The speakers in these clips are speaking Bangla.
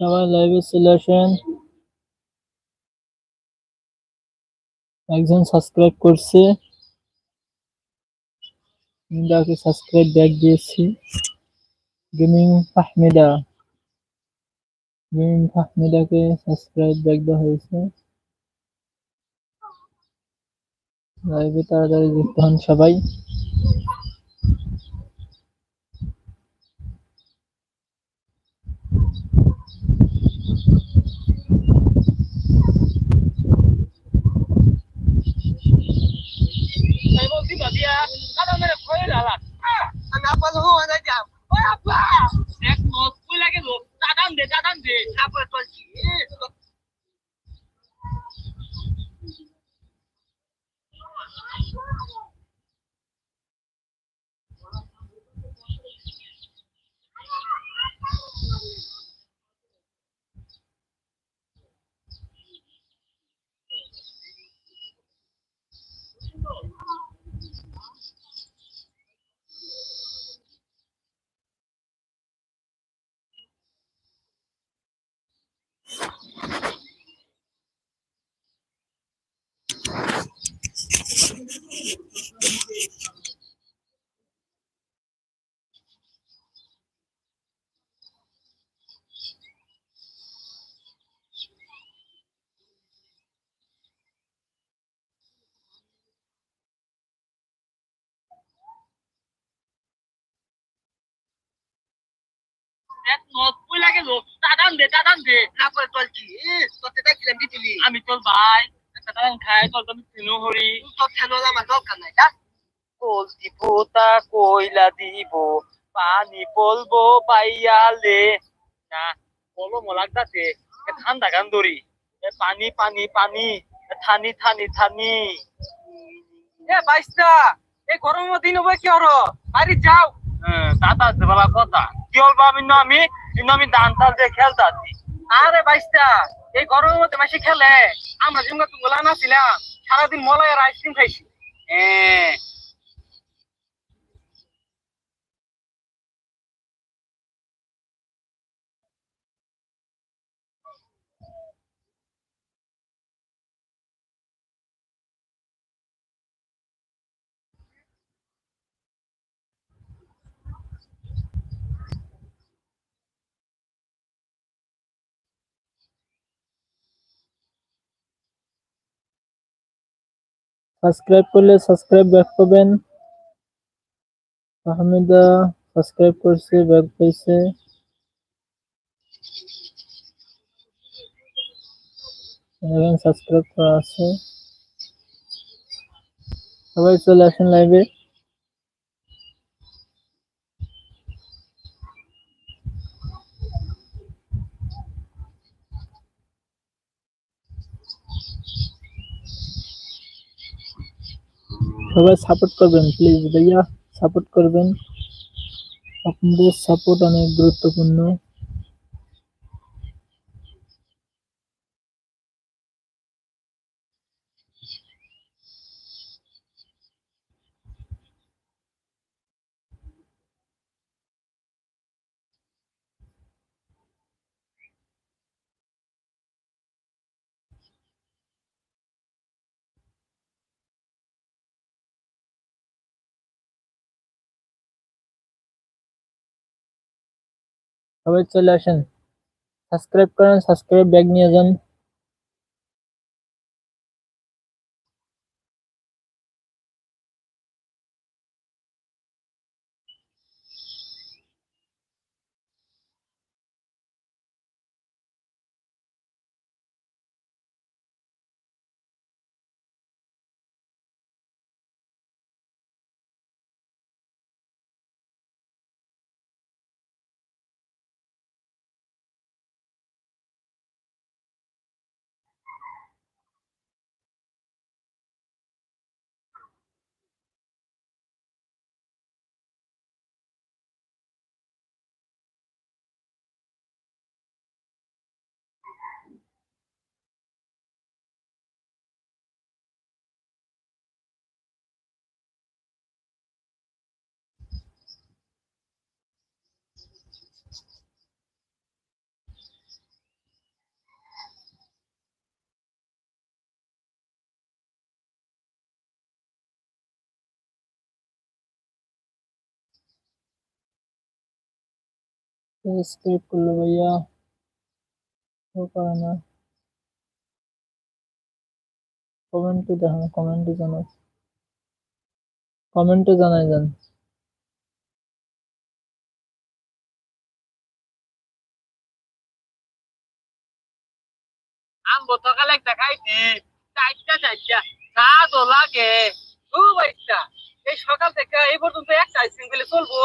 লাইভে চলে আসেন একজন সাবস্ক্রাইব করছে। তাকে সাবস্ক্রাইব ব্যাক দিয়েছি। গেমিং ফাহমিদা গেমিং ফাহমিদাকে সাবস্ক্রাইব ব্যাক দেওয়া হয়েছে। লাইভে তাড়াতাড়ি যুক্ত হন সবাই। কই লাগে লোক? দাদান দে দাদান দে। আপা চলছি তোতে দেখিলাম দিতিলি আমি তোর ভাই। দাদান খাই তোর তুমি তিনু হরি। তোর থেনো আমার দরকার নাই যা। কোল দিব তা কইলা দিব পানি পলবো পাইয়ালে। না বলো মলাকদাতে ঠান্ডা গান ধরি এ পানি পানি পানি থানি থানি থানি। এ বাইস্তা এই গরমের দিন হবে কি হলো বাড়ি যাও। দাদা বলা কথা। কি বলব আমি না আমি? কিন্তু আমি দান তাল দিয়ে খেলতাছি আরে বাইস্তা, এই গরমের মধ্যে মাসে খেলে। আমরা যেমন গোলা না ছিলাম সারাদিন মলাই আর আইসক্রিম খাইছি। হ্যাঁ সাবস্ক্রাইব করলে সাবস্ক্রাইব ব্যাক পাবেন ফাহমিদা সাবস্ক্রাইব করছে ব্যাক পাইছে এখন সাবস্ক্রাইব করা আছে সবাই চলে আসেন লাইভে সবাই সাপোর্ট করবেন প্লিজ ভাইয়া সাপোর্ট করবেন। আপনাদের সাপোর্ট অনেক গুরুত্বপূর্ণ। সবাই চলে আসেন। সাবস্ক্রাইব করেন সাবস্ক্রাইব ব্যাগ নিয়ে যান। সাবস্ক্রাইব করল ভাইয়া। ও করে না। কমেন্টে দেখান কমেন্টে জানাই কমেন্টে জানাই যান। লাগে। খুব একটা। এই সকাল থেকে এই পর্যন্ত একটা আইসক্রিম খেলে চলবো।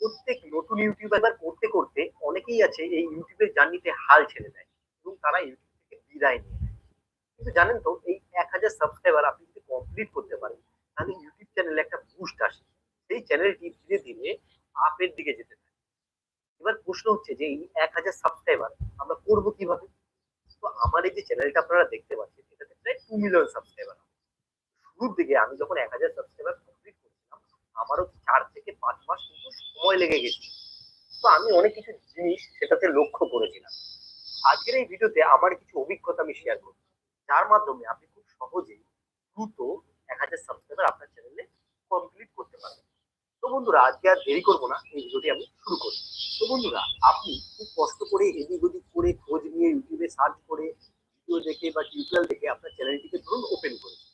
প্রত্যেক নতুন ইউটিউবার করতে করতে অনেকেই আছে এই ইউটিউবের জার্নিতে হাল ছেড়ে দেয় এবং তারা ইউটিউব থেকে বিদায় নিয়ে নেয়। কিন্তু জানেন তো, এই এক হাজার সাবস্ক্রাইবার আপনি যদি কমপ্লিট করতে পারেন, তাহলে ইউটিউব চ্যানেলে একটা বুস্ট আসে। সেই চ্যানেলটি ধীরে ধীরে আপের দিকে যেতে থাকে। এবার প্রশ্ন হচ্ছে যে, এই এক হাজার সাবস্ক্রাইবার আমরা করব কীভাবে? তো আমার এই যে চ্যানেলটা আপনারা দেখতে পাচ্ছেন, এটাতে প্রায় টু মিলিয়ন সাবস্ক্রাইবার শুরুর দিকে আমি যখন এক হাজার সাবস্ক্রাইবার আমারও চার থেকে পাঁচ মাস কিন্তু সময় লেগে গেছে। তো আমি অনেক কিছু জিনিস সেটাতে লক্ষ্য করেছিলাম। আজকের এই ভিডিওতে আমার কিছু অভিজ্ঞতা আমি শেয়ার করব। যার মাধ্যমে আপনি খুব সহজেই দ্রুত এক হাজার সাবস্ক্রাইবার আপনার চ্যানেলে কমপ্লিট করতে পারবেন। তো বন্ধুরা, আজকে আর দেরি করব না, এই ভিডিওটি আমি শুরু করি। তো বন্ধুরা, আপনি খুব কষ্ট করে এদিক ওদিক করে খোঁজ নিয়ে ইউটিউবে সার্চ করে ভিডিও দেখে বা টিউটোরিয়াল দেখে আপনার চ্যানেলটিকে ধরুন ওপেন করেছেন।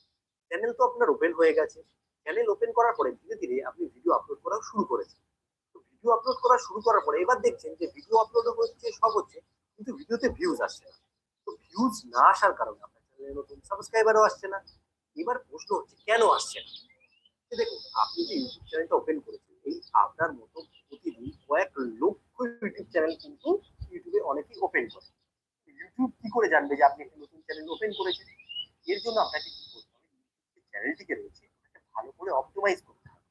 চ্যানেল তো আপনার ওপেন হয়ে গেছে। চ্যানেল ওপেন করার পরে ধীরে ধীরে আপনি ভিডিও আপলোড করা শুরু করেছেন। তো ভিডিও আপলোড করা শুরু করার পরে এবার দেখছেন যে ভিডিও আপলোড হচ্ছে, সব হচ্ছে, কিন্তু ভিডিওতে ভিউজ আসছে না। তো ভিউজ না আসার কারণে আপনার চ্যানেলে নতুন সাবস্ক্রাইবারও আসছে না। এবার প্রশ্ন হচ্ছে, কেন আসছে না? দেখুন, আপনি যে ইউটিউব চ্যানেলটা ওপেন করেছেন, এই আপনার মতো প্রতিদিন কয়েক লক্ষ ইউটিউব চ্যানেল কিন্তু ইউটিউবে অনেকেই ওপেন করে। ইউটিউব কি করে জানবে যে আপনি একটা নতুন চ্যানেল ওপেন করেছেন? এর জন্য আপনাকে কি করতে হবে? চ্যানেলটিকে করে অপটিমাইজ করতে হবে।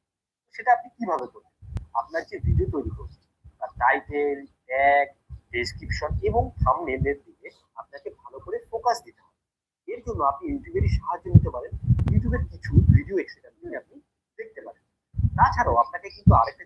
সেটা আপনি কীভাবে করবেন? আপনার যে ভিডিও তৈরি করছেন তার টাইটেল ট্যাগ ডেসক্রিপশন এবং থামনেলের দিকে আপনাকে ভালো করে ফোকাস দিতে হবে। এর জন্য আপনি ইউটিউবেরই সাহায্য নিতে পারেন। ইউটিউবের কিছু ভিডিও এক্সেটার আপনি দেখতে পারেন। তাছাড়াও আপনাকে কিন্তু আরেকটা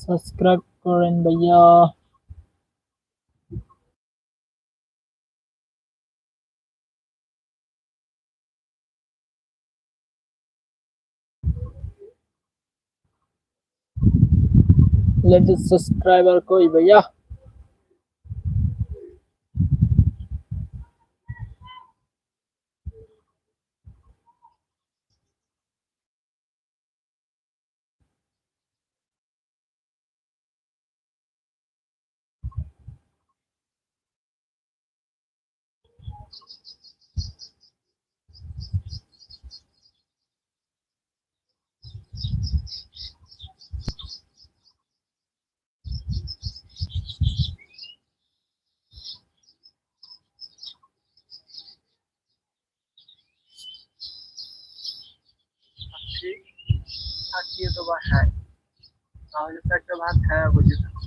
সাবস্ক্রাইব করেন ভাইয়া লেটেস্ট সাবস্ক্রাইবার কই ভাইয়া থাকিয়ে তো বাসায় তাহলে তো একটা ভাত খাওয়া বুঝে থাকো।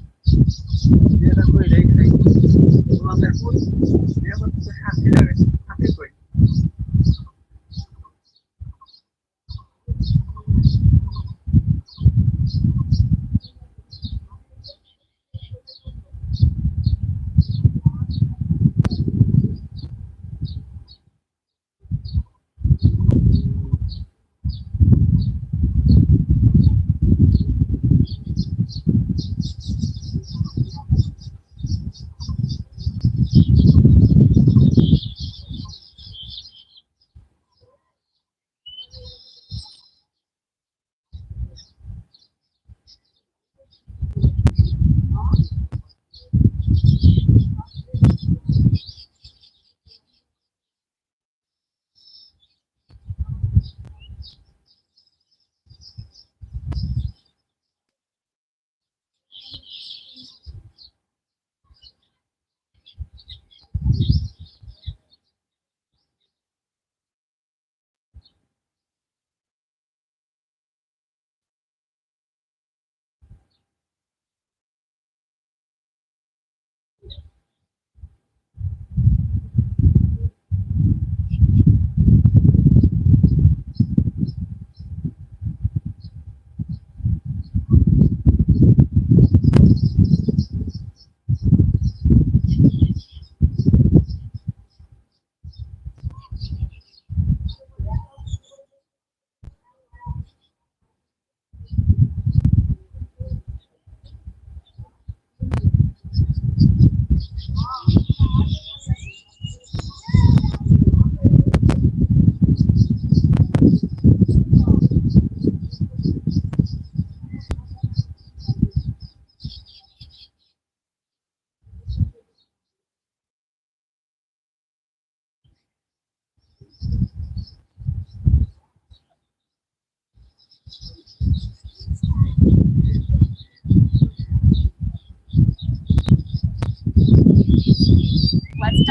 বিয়েটা করে রেখে করতে শান্তি লাগে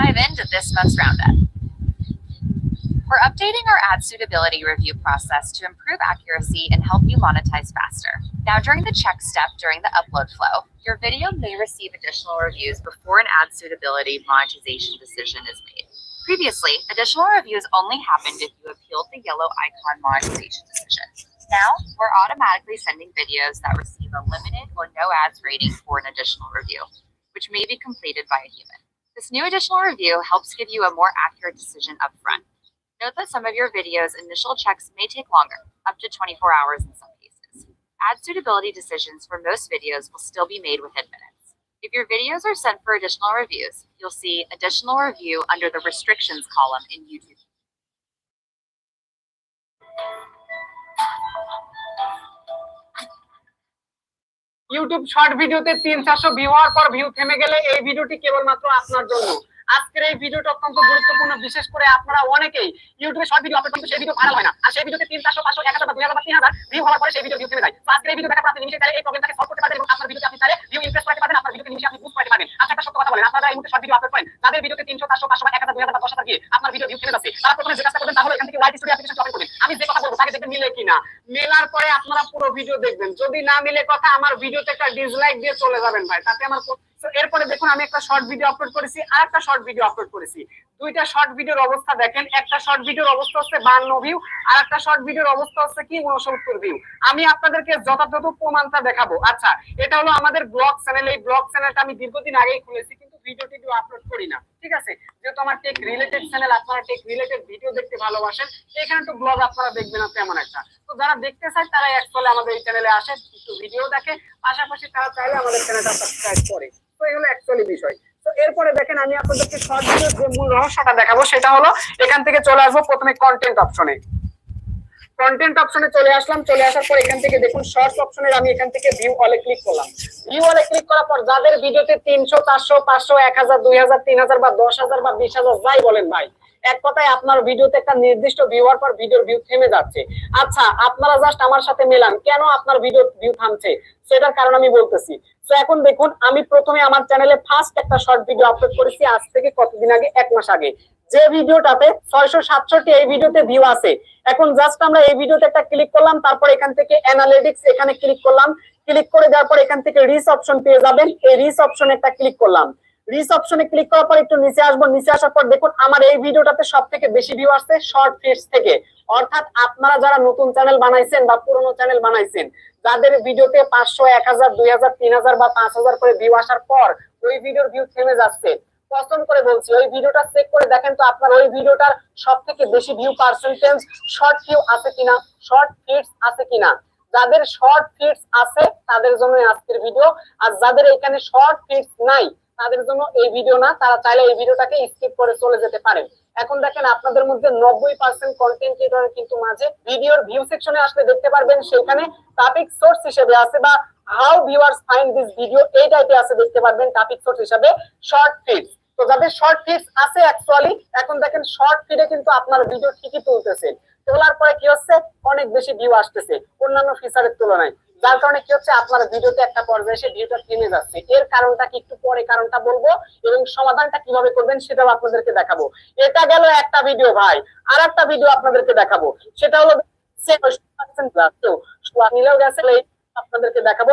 dive into this month's roundup. We're updating our ad suitability review process to improve accuracy and help you monetize faster. Now, during the check step during the upload flow, your video may receive additional reviews before an ad suitability monetization decision is made. Previously, additional reviews only happened if you appealed the yellow icon monetization decision. Now, we're automatically sending videos that receive a limited or no ads rating for an additional review, which may be completed by a human. This new additional review helps give you a more accurate decision upfront. Note that some of your video's initial checks may take longer, up to 24 hours in some cases. Ad suitability decisions for most videos will still be made within minutes. If your videos are sent for additional reviews, you'll see additional review under the restrictions column in YouTube. YouTube short ভিডিওতে তিন, চারশো ভিউ হওয়ার পর ভিউ থেমে গেলে এই ভিডিওটি কেবলমাত্র আপনার জন্য। আজকের এই ভিডিওটা অত্যন্ত গুরুত্বপূর্ণ, বিশেষ করে আপনারা অনেকেই ইউটিউবে শর্ট ভিডিও আপলোড সেই ভিডিও ভাইরাল হয় না। আর সেই ভিডিওতে তিন, চারশো, পাঁচশো, এক হাজার বা দুই হাজার তিন হাজার ভিউ হওয়ার পরে সেই ভিডিও ভিউ থেমে যায়। আজকের এই ভিডিও আপনি নিমিশে চাইলে এই প্রবলেমটাকে সলভ করতে পারবেন এবং আপনার ভিডিওতে আপনি চাইলে ভিউ ইমপ্রেস করতে পারবেন, আপনার ভিডিওকে নিমিশে আপনি বুঝতে করতে পারবেন। আচ্ছা একটা সত্য কথা বলেন, আপনারা এই মুহূর্তে শর্ট ভিডিও আপলোড করেন? তাদের ভিডিওতে তিনশো, চারশো, পাঁচশো এক হাজার, দুই হাজার দশ হাজার গিয়ে আপনার ভিডিও ভিউ থেমে যাচ্ছে। তারা প্রথমে যে কাজটা করবেন, তাহলে এখান থেকে ওয়াইটি স্টুডিও অ্যাপ্লিকেশন ওপেন করবেন আমি যে কথা বলব, তাকে দেখবেন মিলে কিনা। মেলার পরে আপনারা পুরো ভিডিও দেখবেন। যদি না মিলে কথা, আমার ভিডিওতে একটা ডিসলাইক দিয়ে চলে যাবেন ভাই। তাতে আমার এরপরে দেখুন, আমি একটা শর্ট ভিডিও আপলোড করেছি আর একটা শর্ট ভিডিও আপলোড করেছি। দুইটা শর্ট ভিডিওর অবস্থা দেখেন। একটা শর্ট ভিডিওর অবস্থা হচ্ছে বান্ন ভিউ আর একটা শর্ট ভিডিওর অবস্থা হচ্ছে কি? উনসত্তর ভিউ আমি আপনাদেরকে যথাযথ প্রমাণটা দেখাবো। আচ্ছা এটা হলো আমাদের ব্লগ চ্যানেল এই ব্লগ চ্যানেলটা আমি দীর্ঘদিন আগেই খুলেছি, কিন্তু ভিডিও টিডিও আপলোড করি না, ঠিক আছে? যেহেতু আমার টেক রিলেটেড চ্যানেল আপনারা টেক রিলেটেড ভিডিও দেখতে ভালোবাসেন, এখানে তো ব্লগ আপনারা দেখবেন না, তেমন একটা। তো যারা দেখতে চায়, তারা অ্যাকচুয়ালি আমাদের এই চ্যানেলে আসে একটু ভিডিও দেখে, পাশাপাশি তারা চাইলে আমাদের চ্যানেলটা সাবস্ক্রাইব করে। তো এগুলো অ্যাকচুয়ালি বিষয়। তো এরপরে দেখেন, আমি আপনাদেরকে ভিডিওর যে মূল রহস্যটা দেখাবো, সেটা হলো, এখান থেকে চলে আসব প্রথমে কন্টেন্ট অপশনে কন্টেন্ট অপশনে চলে আসলাম, চলে আসার পর এখান থেকে দেখুন শর্টস অপশনের আমি এখান থেকে ভিউ অলে ক্লিক করলাম। ভিউ অলে ক্লিক করার পর যাদের ভিডিওতে তিনশো, চারশো, পাঁচশো, এক হাজার, দুই হাজার, তিন হাজার বা দশ হাজার বা বিশ হাজার যাই বলেন ভাই এক কথায় আপনার ভিডিওতে একটা নির্দিষ্ট ভিউ হওয়ার পর ভিডিওর ভিউ থেমে যাচ্ছে। আচ্ছা আপনারা জাস্ট আমার সাথে মেলান। কেন আপনার ভিডিও ভিউ থামছে? সেটার কারণ আমি বলতেছি। তো এখন দেখুন, আমি প্রথমে আমার চ্যানেলে ফার্স্ট একটা শর্ট ভিডিও আপলোড করেছি আজ থেকে কতদিন আগে? এক মাস আগে। যে ভিডিওটাতে ছয়শো সাতষট্টি এই ভিডিওতে ভিউ আছে। এখন জাস্ট আমরা এই ভিডিওতে একটা ক্লিক করলাম, তারপর এখান থেকে অ্যানালিটিক্স এখানে ক্লিক করলাম। ক্লিক করে দেওয়ার পর এখান থেকে রিস অপশন পেয়ে যাবেন। এই রিস অপশনে একটা ক্লিক করলাম। রিস অপশনে ক্লিক করার পর একটু নিচে আসব। নিচে আসার পর দেখুন, আমার এই ভিডিওটাতে সব থেকে বেশি ভিউ আসছে শর্ট থেকে। অর্থাৎ আপনারা যারা নতুন চ্যানেল বানাইছেন বা পুরনো চ্যানেল বানাইছেন, যাদের ভিডিওতে পাঁচশো, এক হাজার, দুই হাজার, তিন হাজার বা পাঁচ হাজার করে ভিউ আসার পর ওই ভিডিওর ভিউ থেমে যাচ্ছে। করে বলছি, ওই ভিডিওটা চেক করে দেখেন তো আপনার ওই ভিডিওটার সব থেকে বেশি ভিউ পার্সেন্টেজ শর্ট ভিউ আছে কিনা শর্ট ফিটস আছে কিনা। যাদের শর্ট ফিটস আছে, তাদের জন্য আজকের ভিডিও আর যাদের এখানে শর্ট ফিটস নাই তাদের জন্য এই ভিডিও না, তারা চাইলে এই ভিডিওটাকে স্কিপ করে চলে যেতে পারেন। এখন দেখেন আপনাদের মধ্যে নব্বই পার্সেন্ট কন্টেন্ট ক্রিয়েটর কিন্তু মাঝে ভিডিওর ভিউ সেকশনে আসলে দেখতে পারবেন সেখানে টপিক সোর্স হিসেবে আছে বা how viewers find this video এই টাইপে আছে দেখতে পারবেন টপিক সোর্স হিসেবে শর্ট ফিটস তো যাদের শর্ট ফিটস আছে অ্যাকচুয়ালি এখন দেখেন শর্ট ফিডে কিন্তু আপনার ভিডিও ঠিকই তুলতেছে। তোলার পরে কি হচ্ছে? অনেক বেশি ভিউ আসতেছে। অন্যান্য ফিচারের তুলনায়। যার কারণে কি হচ্ছে, আপনার ভিডিওতে একটা পর্যায়ে এসে ভিউটা থেমে যাচ্ছে। এর কারণটা কি একটু পরে কারণটা বলব এবং সমাধানটা কীভাবে করবেন সেটাও আপনাদেরকে দেখাবো। এটা গেল একটা ভিডিও ভাই আর একটা ভিডিও আপনাদেরকে দেখাবো। সেটা হলো নিলেও গেছে আপনাদেরকে দেখাবো।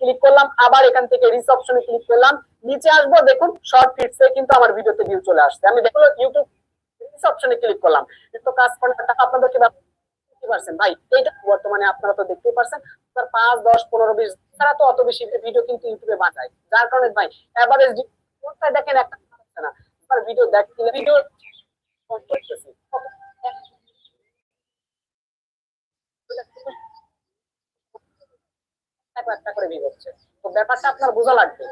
ক্লিক করলাম, আবার এখান থেকে রিস অপশনে ক্লিক করলাম। নিচে আসব, দেখুন শর্ট ফিটসে কিন্তু আমার ভিডিওতে ভিউ চলে আসছে। আমি দেখল ইউটিউব রিস অপশনে ক্লিক করলাম। তো কাজ করার টাকা আপনাদেরকে ভাই, এইটা বর্তমানে আপনারা তো দেখতেই পারছেন। পাঁচ, দশ, পনেরো, বিশ, তারা তো অত বেশি ভিডিও কিন্তু ইউটিউবে বাঁচায় যার কারণে ভাই দেখেন একটা না। ভিডিও ভিডিও একটা করে ভিউ হচ্ছে। তো ব্যাপারটা আপনার বোঝা লাগবে।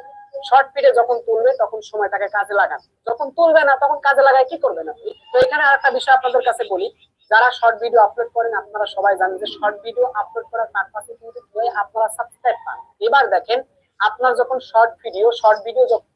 শর্ট ফিডে যখন তুলবে, তখন সময়টাকে কাজে লাগান। যখন তুলবে না, তখন কাজে লাগায় কি করবে না? তো এখানে আর একটা বিষয় আপনাদের কাছে বলি। যারা শর্ট ভিডিও আপলোড করেন, আপনারা সবাই জানেন যে শর্ট ভিডিও আপলোড করার পারপাসে কিন্তু আপনারা সাবস্ক্রাইব পান এবার দেখেন, আপনার যখন শর্ট ভিডিও শর্ট ভিডিও যখন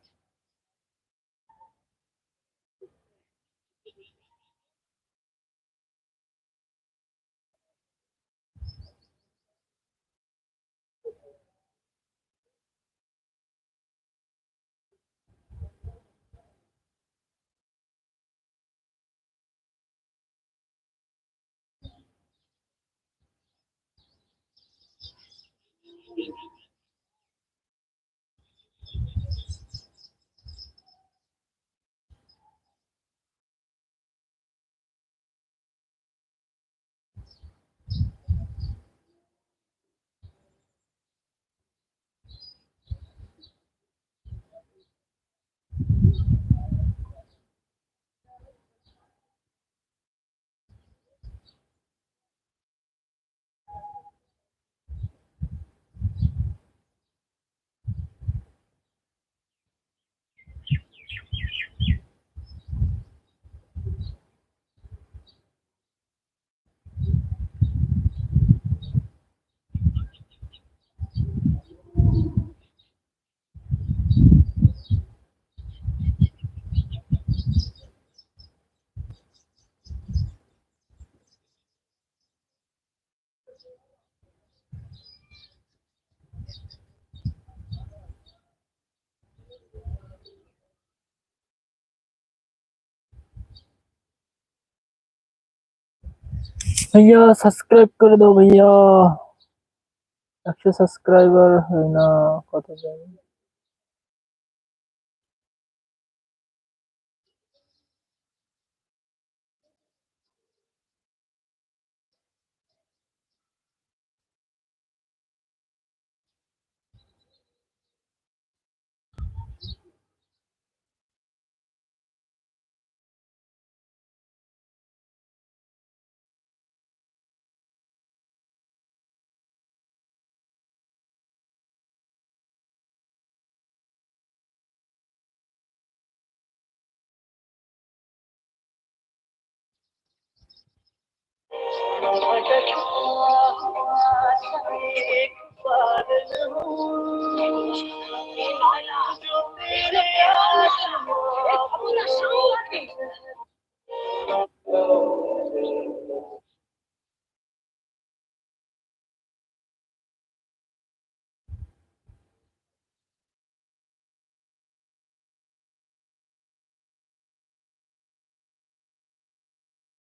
भैया सब्सक्राइब कर दो भैया একশো সাবস্ক্রাইবার হয় না কত জানি عمرك كفاك فارنهوش جبري يا شمس